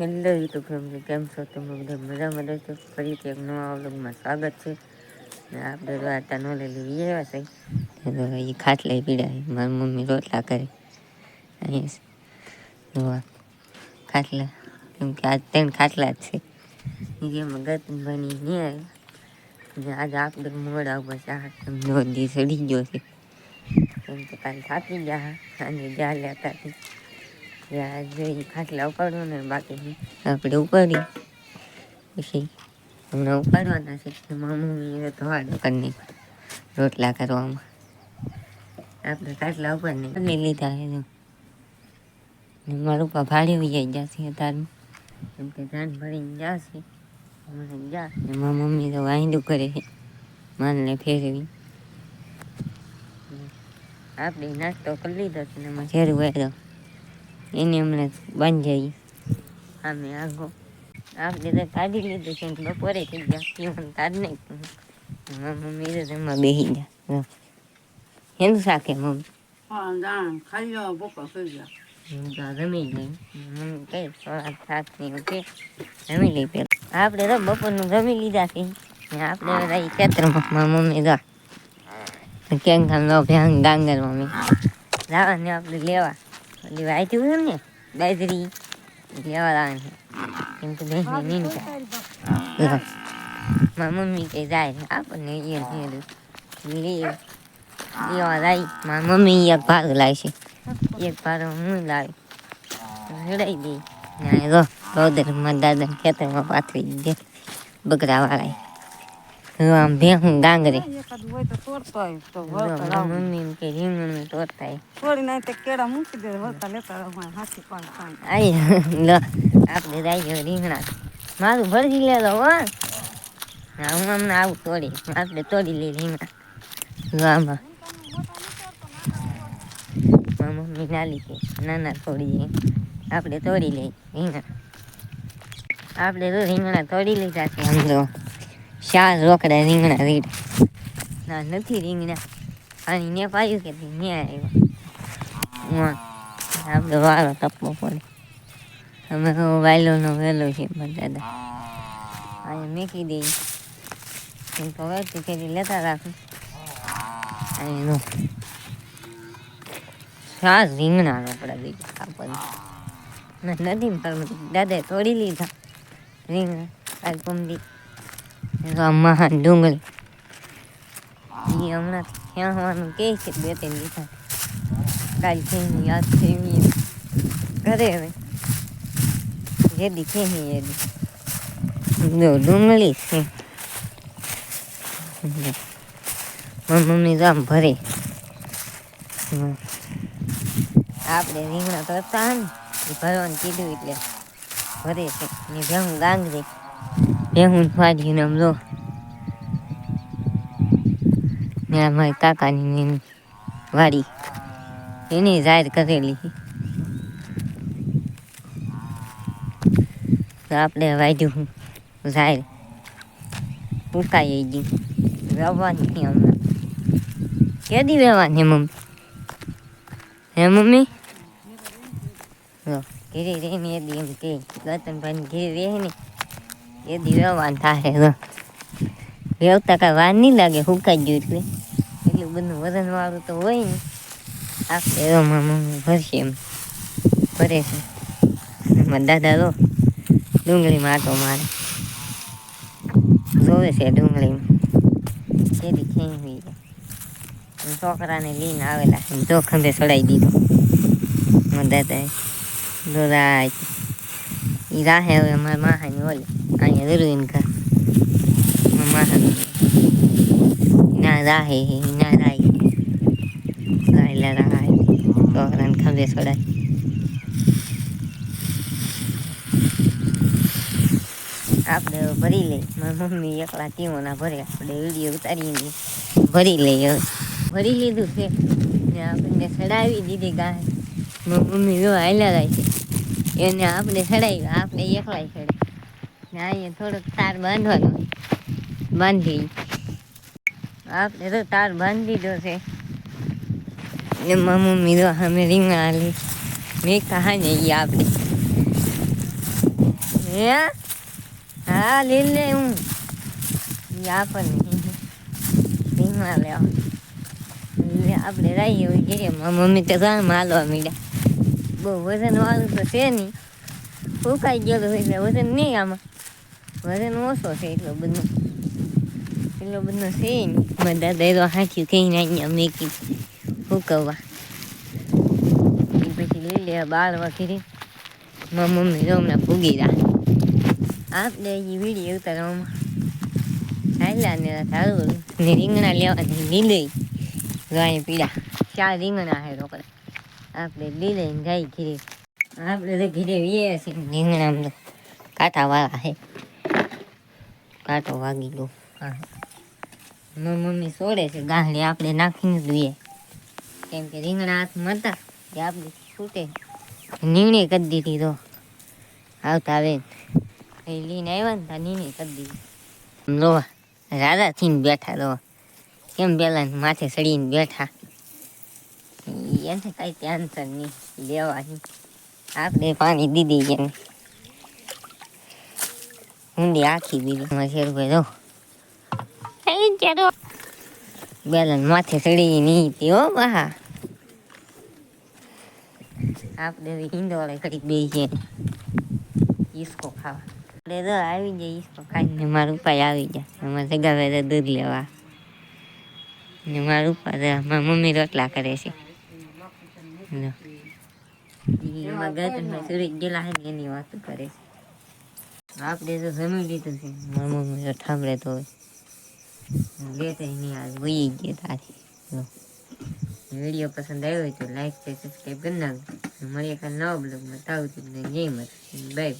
Hello YouTube family, કેમ છો તમે બધા? મજામાં રહેશો ફરીથી એક નવા વ્લોગમાં સ્વાગત છે. ને આપણે તો આટા નો લઈ લેવી એવા છે. એ ખાટલા પીડા મારી મમ્મી રોટલા કરે. અહીંયા ખાટલા. કેમ કે આજ ત્રણ ખાટલા જ છે. જેમાં ગતન બની નહીં આવી ને આજે આપણે મોડા ઉપર ચા દી સડી ગયો છે. કેમ કે કાલે થાકી ગયા. અને જ્યાં લેતા હતી ખાટલા ઉપાડવા ને બાકી આપણે ઉપાડી પછી હમણાં ઉપાડવાના છે મમ્મી ધોવાડો કરી રોટલા કરવામાં. આપણે ખાટલા ઉપાડી કરી લીધા છે મારું પા ભાડે જાય જશે તારું. કેમ કે જાન ભરીને જશે હમણાં જા મારા મમ્મી તો વાંધું કરે છે, માનને ફેરવી. આપણે નાસ્તો કરી લીધો છે ને, એમાં ઝેરું વાળો એને હમણાં બાંધાઈ. અમે આગો. આપણે તો કાઢી લીધું છે બપોરે થઈ ગયા. પીવાનું કાઢ નહીં મમ્મી તો એમાં બેસી ગયા. હેન શાકે મમ્મી? ખાઈ લો બપોર ખાઈ લો રમી ગઈ. મમ્મી કહે થોડા નહીં ઓકે રમી લઈ પેલા. આપણે તો બપોરનું રમી લીધા છે. આપણે બધા મારી મમ્મી દા કેમ કામ લો ભ્યાંગ ડાંગર મમ્મી. લાવવાને આપણે લેવા. ઓલી વાંચ્યું છે ને બાજરી લેવા છે કેમ કે બેસને નીંદતા મારી મમ્મી કે જાય આપણને એ લે લેવા જાય મારી મમ્મી એક ભાગ લાવશે એક ભાગ હું લાવી હડાઈ દઈ ને રો રોદર મારા દાદા ખેતરમાં પાથરી દે બકરાવાળા આમ ભેહું લાવું. મમ્મી કે રીંગણ તોડતા તોડી નાખી તે કેળા મૂકી દે વળતા લેતા હાથી પાણી પાણી આઈ લો આપણે જાય રીંગણા. મારું ભરજી લેલો હો. હા હું હમણાં આવું તોડી આપણે તોડી લઈ રીંગણા. મારી મમ્મી નાલી છે નાના થોડી આપણે તોડી લઈ રીંગણા. આપણે તો રીંગણા તોડી લીધા છે આમ તો ચાર રોકડા રીંગણા રીડ ના નથી રીંગણા અને ને પાયું કે ને આવ્યો આપણે વાળો તપવો પડે અમે તો વાયલોનો વહેલો છે દાદા અહીંયા મેકી દઈએ એમ તો તું ફેરી લેતા રાખું અહીંયા શ્વાસ રીંગણા રોકડા દીધા આપણને નથી પણ દાદાએ તોડી લીધા રીંગણા કાલ પમદી મહાન ડુંગળી એ હમણાં હોવાનું કહે છે, બે ત્રણ દિવસ. કાલ ખેમી યાદ ખેમી કરે હવે. જો ડુંગળી છે. મારી મમ્મી રામ ભરે. આપણે રીંગણા કરતા ને એ ભરવાનું કીધું એટલે ભરે છે. ને ભેહું ગાંગરે. ભેહું હું ને આમ લો ને આ મારી કાકાની વાડી. એની જાહેર કરેલી. આપણે વાઢ્યું જાહેર ઉકાઈ ગઈ. રવાની છે હમણાં. કેદી રહેવાની મમ્મી? હે મમ્મી? જો, ઘીરે રહીને એ દી એમ કે રતનભાઈ રહે ને એ દી વેવાન થાય જો વેવતા કાંઈ વાર નહીં લાગે, હુકાઈ ગયું એટલે. એટલું બધું વજન વાળું તો હોય ને. આપણે મારા મમ્મી ભરશે એમ. ભરે છે. મારા દાદા તો ડુંગળીમાં આટો મારે. જોવે છે ડુંગળીમાં. કેદી ખેંચવી છોકરાને લઈને આવેલા જો ખંભે ચડાવી દીધો. મારા દોરા એ રાહે હવે અમારા માહાની ઓલે. અહીંયા જરૂર માહાની ના રાહે ના રાહે રાહેલા રાહે છોકરાને ખંભે ચડાય આપણે ભરી લઈ મારી મમ્મી એકલા ટીમોના ભરે આપણે વીડિયો ઉતારીને ભરી લઈએ ભરી લીધું છે ને આપણને ચડાવી દીધી ગાય મમ્મી જો હાલ્યા જાય છે એને આપણે ચડાવી આપણે એકલાય ને અહીંયા થોડોક તાર બાંધવાનો. બાંધી. આપણે તો તાર બાંધી દીધો છે. ને મમ્મી તો અમે રીંગણા લે મેં કહા ને આપણે હે? હા, લીલ લે હું. આપણને ધીમા લેવા. આપણે રહીએ હોય કે મમ્મી તો ઘણા માલવા મીડ્યા. બહુ વજન વાળું તો છે નહીં ફૂંકાઈ ગયેલું હોય એટલે વજન નહીં આમાં. વજન ઓછો છે એટલો બધો. એટલો બધો છે મારા દાદા એનો હાથ્યું કહીને અહીંયા મેકી સુકવવા એ પછી લઈ લેવા બાળવા કરી મારા મમ્મી તો હમણાં ફૂગી રહ્યા આપણે હજી વીડિયો ઉતારવામાં. ચાલ્યા ને સારું ને રીંગણા લેવાની લીલી. ગાય પીડા ચાર રીંગણા હે રોકડા. આપણે લીલે ગાય ઘીરે. આપણે તો ઘીરે વીએ છીએ. રીંગણા તો કાંઠા વાળા હે કાંટો વાગી ગયો. મારી મમ્મી સોડે છે. ગાંહડી આપણે નાખીને જ વીએ. કેમ કે રીંગણા હાથમાં હતા. કે આપણે છૂટે. નીણે કરી દીધી તો. આવતા આવે એ લઈને આવ્યા ને ત્યાં નીણે કરી દીધી. લો રાધા થઈને બેઠા લોવા કેમ પેલા માથે ચડીને બેઠા? એને કાંઈ ટેન્શન નહીં. લેવાની. આપણે પાણી દીધી છે ઊંડી આખી દીધી શેરભાઈ જો. બેલન માથે ચડી નહીં તે હો બહા આપણે હિંદોળે કરી બે છે ઈસકો ખાવા. આપણે તો આવી જાય ઈસકો ખાઈને મારું ઉપાય આવી જાય એમાં સગાવે દૂધ લેવા. ને મારા ઉપર મારા મમ્મી રોટલા કરે છે. એમાં તો જમી લીધું છે. મારા મમ્મી તો વીડિયો પસંદ આવ્યો હોય તો લાઈક છે સબસ્ક્રાઈબ કરી નાખજો. મળીએ કાલ નવા બ્લોગમાં. તાવ જય મત બાય.